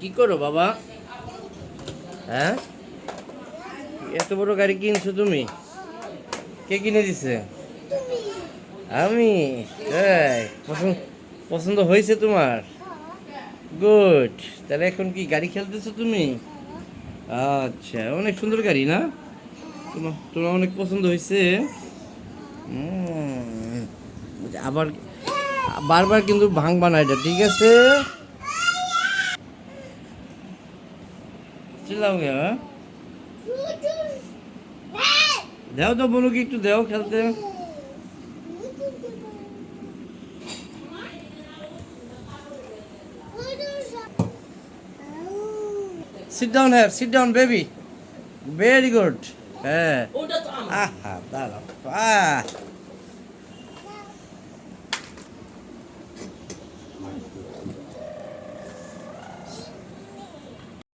কি করো বাবা? হ্যাঁ? এত বড় গাড়ি কিনছো তুমি? কে কিনে দিছে? আমি? পছন্দ পছন্দ হয়েছে তোমার? গুড তাহলে এখন কি গাড়ি খেলতেছো তুমি? আচ্ছা অনেক সুন্দর গাড়ি না? তোমার তোমার অনেক পছন্দ হয়েছে। আবার বারবার কিন্তু ভাঙবা না এটা ঠিক আছে? গে হ্যাঁ? দেও তো বলো কি একটু দেও খেলতে। সিট ডাউন হ্যার sit down baby very good হ্যাঁ। আহা দাঁড়াও। আহ। Thank you.